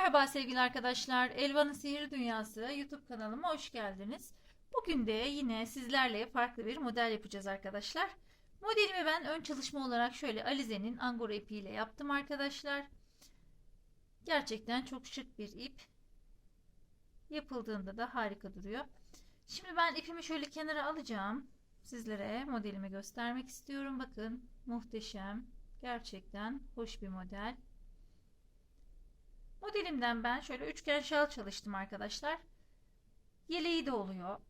Merhaba sevgili arkadaşlar. Elvan'ın Sihir Dünyası YouTube kanalıma hoş geldiniz. Bugün de yine sizlerle farklı bir model yapacağız arkadaşlar. Modelimi ben ön çalışma olarak şöyle Alize'nin Angora ipiyle yaptım arkadaşlar. Gerçekten çok şık bir ip. Yapıldığında da harika duruyor. Şimdi ben ipimi şöyle kenara alacağım. Sizlere modelimi göstermek istiyorum. Bakın muhteşem. Gerçekten hoş bir model. Modelimden ben şöyle üçgen şal çalıştım arkadaşlar. Yeleği de oluyor.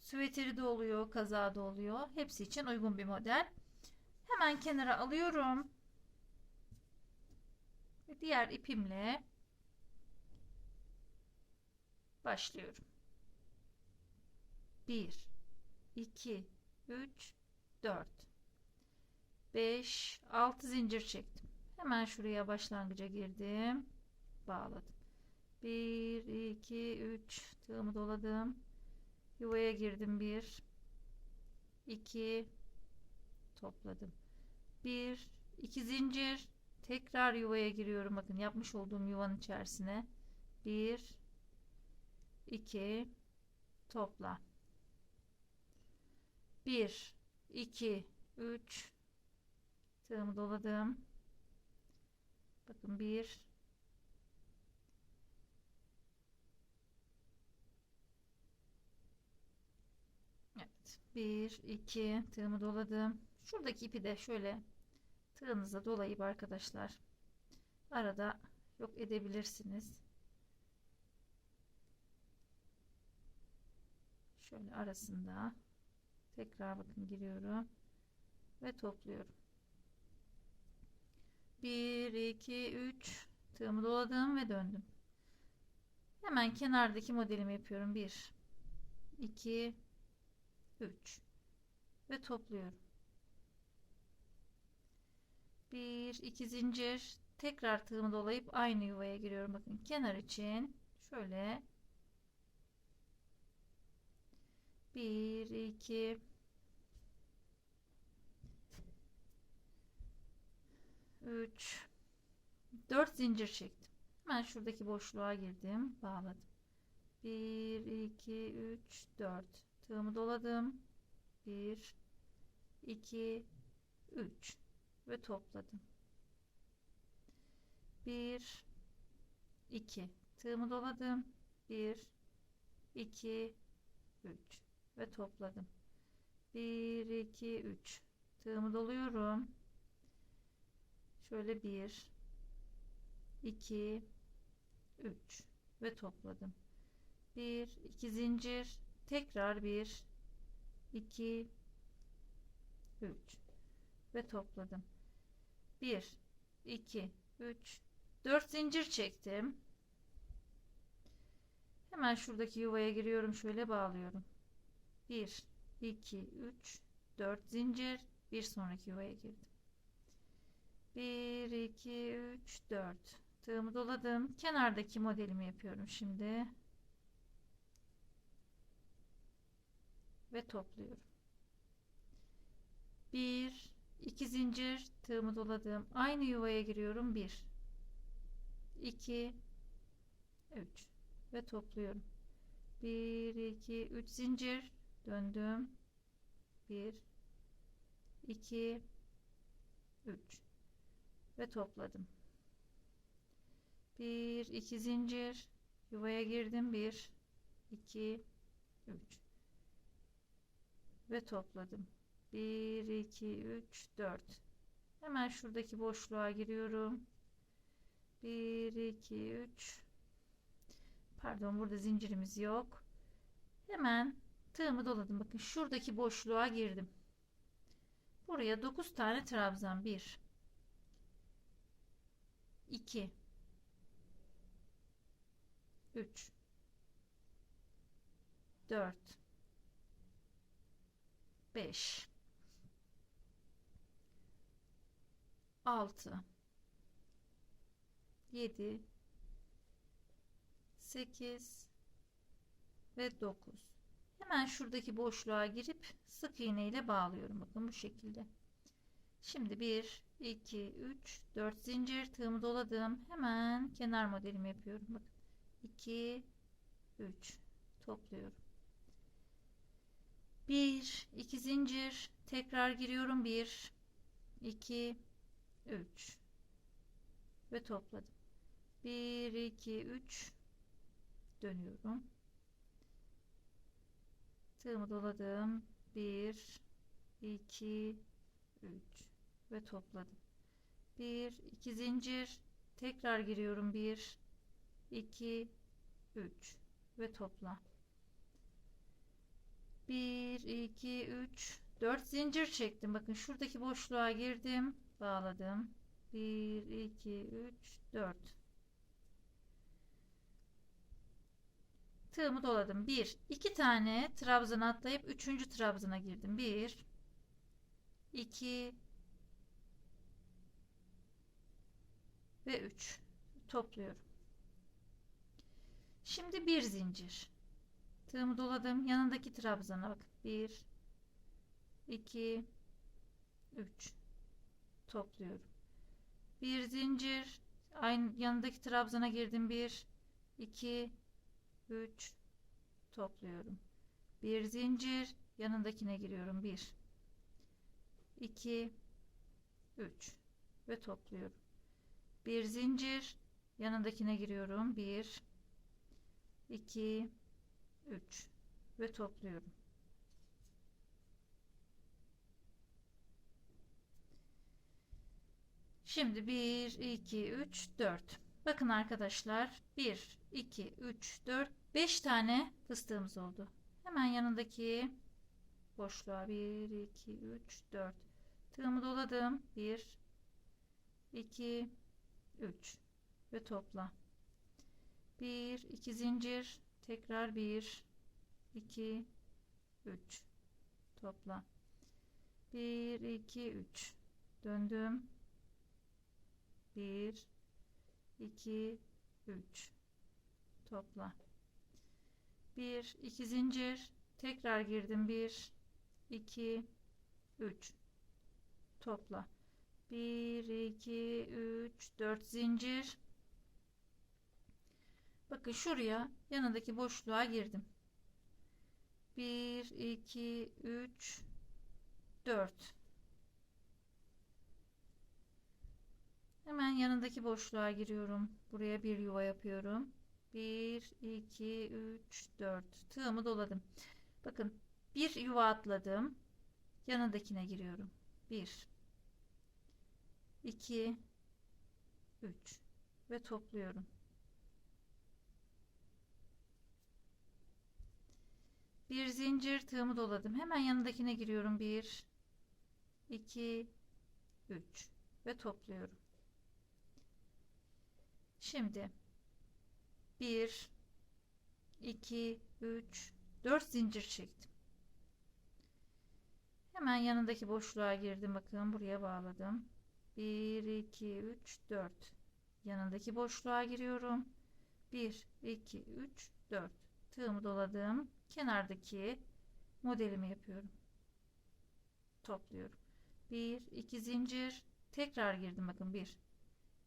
Süveteri de oluyor, kazağı da oluyor. Hepsi için uygun bir model. Hemen kenara alıyorum. Ve diğer ipimle başlıyorum. 1 2 3 4 5 6 zincir çektim. Hemen şuraya başlangıca girdim bağladım. 1 2 3 tığımı doladım. Yuvaya girdim 1 2 topladım. 1 2 zincir tekrar yuvaya giriyorum. Bakın yapmış olduğum yuvanın içerisine 1 2 topla. 1 2 3 tığımı doladım. Bakın 1 Evet. 1 2 tığımı doladım. Şuradaki ipi de şöyle tığınıza dolayıp arkadaşlar arada yok edebilirsiniz. Şöyle arasında tekrar bakın giriyorum ve topluyorum. 1 2 3 tığımı doladım ve döndüm. Hemen kenardaki modelimi yapıyorum. 1 2 3 ve topluyorum. 1 2 zincir tekrar tığımı dolayıp aynı yuvaya giriyorum. Bakın kenar için şöyle 1 2 3 4 zincir çektim. Hemen şuradaki boşluğa girdim, bağladım. 1 2 3 4 tığımı doladım. 1 2 3 ve topladım. 1 2 tığımı doladım. 1 2 3 ve topladım. 1 2 3 tığımı doluyorum. Şöyle 1 2 3 ve topladım. 1 2 zincir tekrar 1 2 3 ve topladım. 1 2 3 4 zincir çektim. Hemen şuradaki yuvaya giriyorum şöyle bağlıyorum. 1 2 3 4 zincir. Bir sonraki yuvaya girdim. 1 2 3 4 tığımı doladım. Kenardaki modelimi yapıyorum şimdi ve topluyorum. 1 2 zincir tığımı doladım. Aynı yuvaya giriyorum. 1 2 3 ve topluyorum. 1 2 3 zincir döndüm. 1 2 3 ve topladım. 1 2 zincir yuvaya girdim. 1 2 3 ve topladım. 1 2 3 4 hemen şuradaki boşluğa giriyorum. 1 2 3 pardon burada zincirimiz yok. Hemen tığımı doladım. Bakın şuradaki boşluğa girdim. Buraya 9 tane trabzan. 1 2 3 4 5 6 7 8 ve 9 hemen şuradaki boşluğa girip sık iğne ile bağlıyorum. Bakın bu şekilde. Şimdi 1 2, 3, 4 zincir. Tığımı doladım. Hemen kenar modelimi yapıyorum. Bakın. 2, 3 topluyorum. 1, 2 zincir tekrar giriyorum. 1, 2, 3 ve topladım. 1, 2, 3 dönüyorum. Tığımı doladım. 1, 2, 3 ve topladım. 1 2 zincir tekrar giriyorum 1 2 3 ve topla 1 2 3 4 zincir çektim bakın şuradaki boşluğa girdim bağladım 1 2 3 4 tığımı doladım 1 2 tane trabzana atlayıp 3. trabzana girdim 1 2 ve 3 topluyorum. Şimdi bir zincir. Tığımı doladım. Yanındaki trabzana bak. 1 2 3 topluyorum. Bir zincir. Aynı yanındaki trabzana girdim. 1 2 3 topluyorum. Bir zincir. Yanındakine giriyorum. 1 2 3 ve topluyorum. Bir zincir yanındakine giriyorum. 1 2 3 ve topluyorum. Şimdi 1 2 3 4 bakın arkadaşlar 1 2 3 4 5 tane fıstığımız oldu. Hemen yanındaki boşluğa 1 2 3 4 tığımı doladım. 1 2 3 ve topla. 1 2 zincir tekrar 1 2 3 topla. 1 2 3 döndüm. 1 2 3 topla. 1 2 zincir. Tekrar girdim. 1 2 3 topla. 1 2 3 4 zincir bakın şuraya yanındaki boşluğa girdim. 1 2 3 4 hemen yanındaki boşluğa giriyorum. Buraya bir yuva yapıyorum. 1 2 3 4 tığımı doladım. Bakın bir yuva atladım. Yanındakine giriyorum. 1 2 3 ve topluyorum. Bir zincir tığımı doladım. Hemen yanındakine giriyorum. 1 2 3 ve topluyorum. Şimdi 1 2 3 4 zincir çektim. Hemen yanındaki boşluğa girdim. Bakın buraya bağladım. 1 2 3 4 yanındaki boşluğa giriyorum 1 2 3 4 tığımı doladım kenardaki modelimi yapıyorum. Topluyorum. 1 2 zincir. Tekrar girdim bakın. 1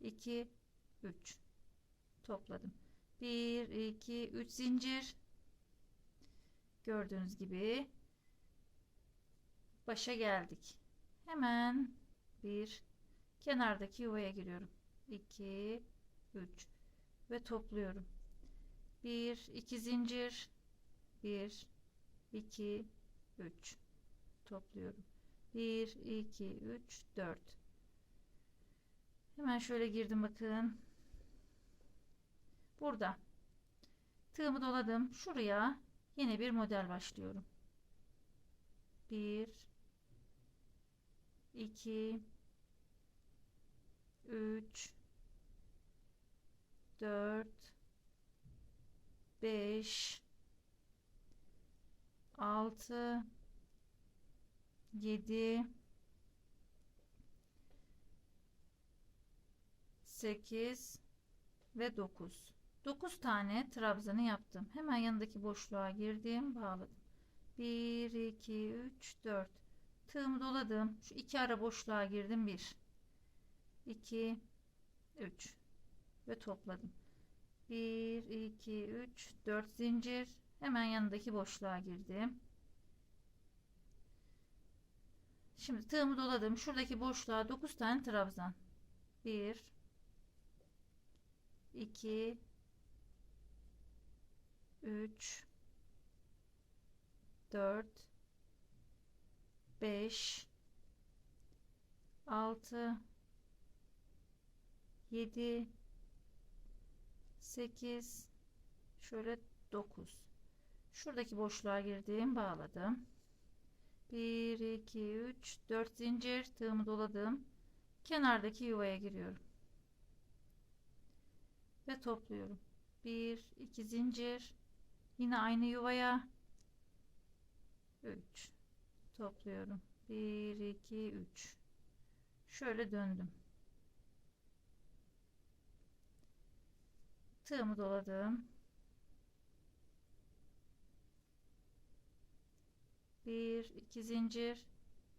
2 3 topladım. 1 2 3 zincir. Gördüğünüz gibi başa geldik. Hemen 1 kenardaki yuvaya giriyorum. 2 3 ve topluyorum 1 2 zincir. 1 2 3 topluyorum. 1 2 3 4 hemen şöyle girdim bakın. Burada. Tığımı doladım. Şuraya yine bir model başlıyorum. 1 2 3 4 5 6 7 8 ve 9 9 tane trabzanı yaptım. Hemen yanındaki boşluğa girdim bağladım. 1 2 3 4 tığımı doladım. Şu iki ara boşluğa girdim. 1 2 3 ve topladım. 1 2 3 4 zincir hemen yanındaki boşluğa girdim. Şimdi tığımı doladım. Şuradaki boşluğa 9 tane trabzan. 1 2 3 4 5 6 7 8 şöyle 9 şuradaki boşluğa girdim bağladım. 1 2 3 4 zincir tığımı doladım. Kenardaki yuvaya giriyorum. Ve topluyorum. 1 2 zincir. Yine aynı yuvaya. 3 topluyorum. 1 2 3 şöyle döndüm tığımı doladım? Bir iki zincir.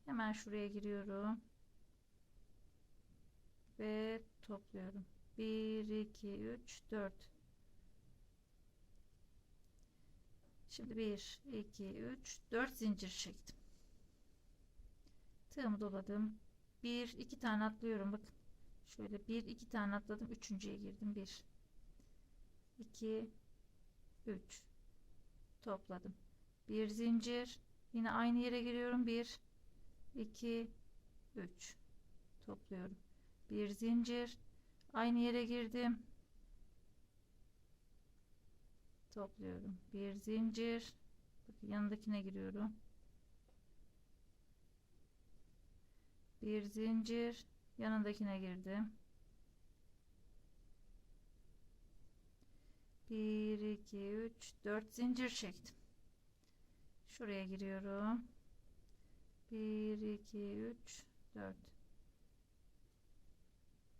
Hemen şuraya giriyorum. Ve topluyorum. 1 2 3 4 şimdi 1 2 3 4 zincir çektim. Tığımı doladım. 1 2 tane atlıyorum. Bakın şöyle 1 2 tane atladım. Üçüncüye girdim. 1 2 3 topladım. Bir zincir. Yine aynı yere giriyorum. 1 2 3 topluyorum. Bir zincir. Aynı yere girdim. Topluyorum. Bir zincir. Bakın yanındakine giriyorum. Bir zincir. Yanındakine girdim 1 2 3 4 zincir çektim. Şuraya giriyorum. 1 2 3 4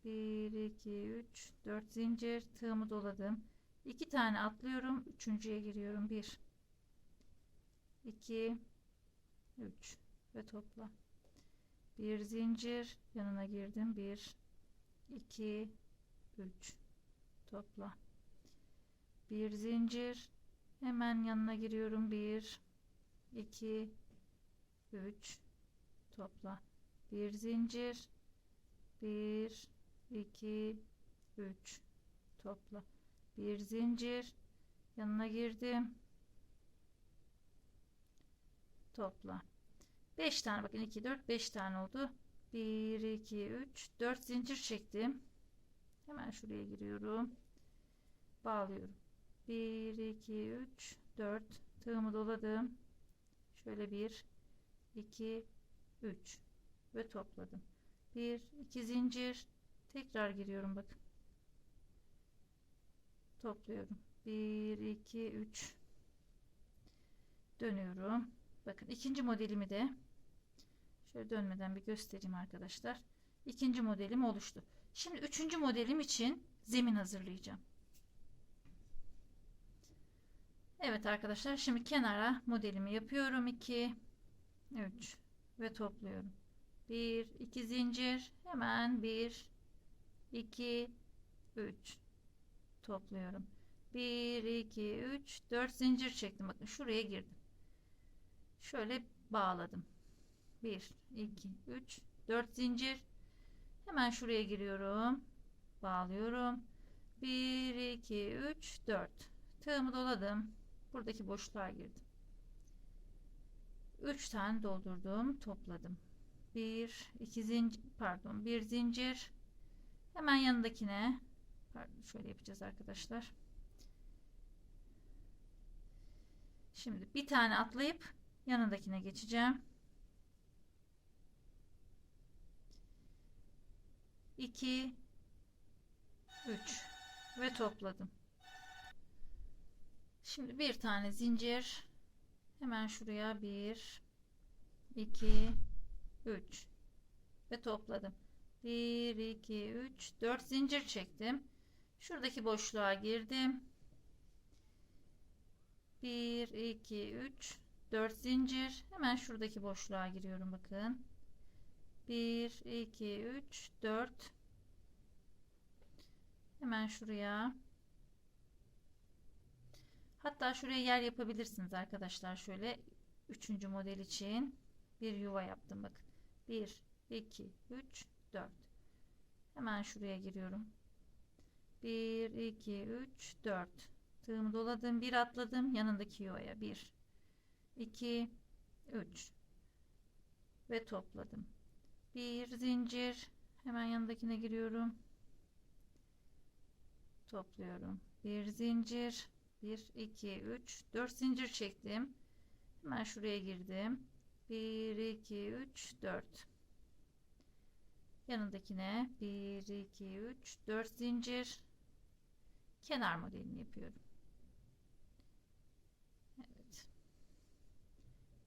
1 2 3 4 zincir. Tığımı doladım. 2 tane atlıyorum. Üçüncüye giriyorum. 1 2 3 ve topla. Bir zincir. Yanına girdim. 1 2 3 topla bir zincir. Hemen yanına giriyorum. 1 2 3 topla. Bir zincir. 1 2 3 topla. Bir zincir. Yanına girdim. Topla. 5 tane. Bakın 2 4 5 tane oldu. 1 2 3 4 zincir çektim. Hemen şuraya giriyorum. Bağlıyorum 1 2 3 4 tığımı doladım. Şöyle 1 2 3 ve topladım. 1 2 zincir. Tekrar giriyorum bakın. Topluyorum. 1 2 3 dönüyorum. Bakın ikinci modelimi de şöyle dönmeden bir göstereyim arkadaşlar. İkinci modelim oluştu. Şimdi üçüncü modelim için zemin hazırlayacağım Evet arkadaşlar şimdi kenara modelimi yapıyorum. 2 3 ve topluyorum. 1 2 zincir hemen 1 2 3 topluyorum. 1 2 3 4 zincir çektim. Bakın şuraya girdim. Şöyle bağladım. 1 2 3 4 zincir. Hemen şuraya giriyorum. Bağlıyorum. 1 2 3 4 tığımı doladım buradaki boşluğa girdim. 3 tane doldurdum topladım. 1 2 zincir pardon 1 zincir. Hemen yanındakine pardon şöyle yapacağız arkadaşlar. Şimdi bir tane atlayıp yanındakine geçeceğim. 2 3 ve topladım Şimdi bir tane zincir. Hemen şuraya 1 2 3 ve topladım. 1 2 3 4 zincir çektim. Şuradaki boşluğa girdim. 1 2 3 4 zincir. Hemen şuradaki boşluğa giriyorum bakın. 1 2 3 4 Hemen şuraya. Hatta şuraya yer yapabilirsiniz arkadaşlar. Şöyle üçüncü model için bir yuva yaptım. Bakın. 1, 2, 3, 4. Hemen şuraya giriyorum. 1, 2, 3, 4. Tığımı doladım. Bir atladım. Yanındaki yuvaya. 1, 2, 3. Ve topladım. Bir zincir. Hemen yanındakine giriyorum. Topluyorum. Bir zincir. 1, 2, 3, 4 zincir çektim. Hemen şuraya girdim. 1, 2, 3, 4. Yanındakine 1, 2, 3, 4 zincir. Kenar modelini yapıyorum. Evet.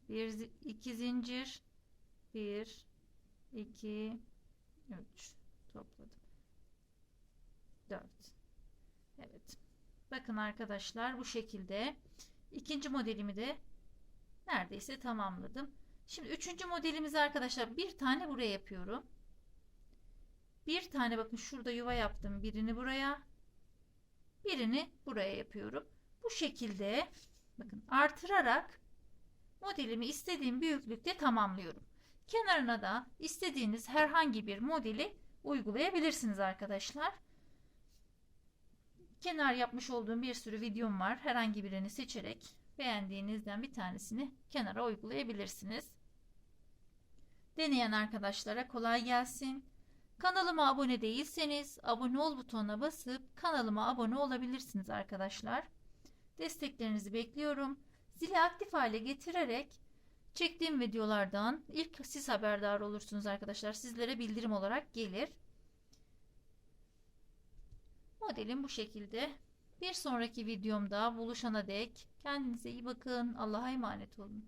1, 2 zincir. 1, 2, 3. Topladım. 4. Evet. Bakın arkadaşlar bu şekilde ikinci modelimi de neredeyse tamamladım. Şimdi üçüncü modelimizi arkadaşlar bir tane buraya yapıyorum. Bir tane bakın şurada yuva yaptım. Birini buraya. Birini buraya yapıyorum. Bu şekilde bakın artırarak modelimi istediğim büyüklükte tamamlıyorum. Kenarına da istediğiniz herhangi bir modeli uygulayabilirsiniz arkadaşlar. Kenar yapmış olduğum bir sürü videom var. Herhangi birini seçerek beğendiğinizden bir tanesini kenara uygulayabilirsiniz. Deneyen arkadaşlara kolay gelsin. Kanalıma abone değilseniz abone ol butonuna basıp kanalıma abone olabilirsiniz arkadaşlar. Desteklerinizi bekliyorum. Zili aktif hale getirerek çektiğim videolardan ilk siz haberdar olursunuz arkadaşlar. Sizlere bildirim olarak gelir. Modelim bu şekilde. Bir sonraki videomda buluşana dek kendinize iyi bakın. Allah'a emanet olun.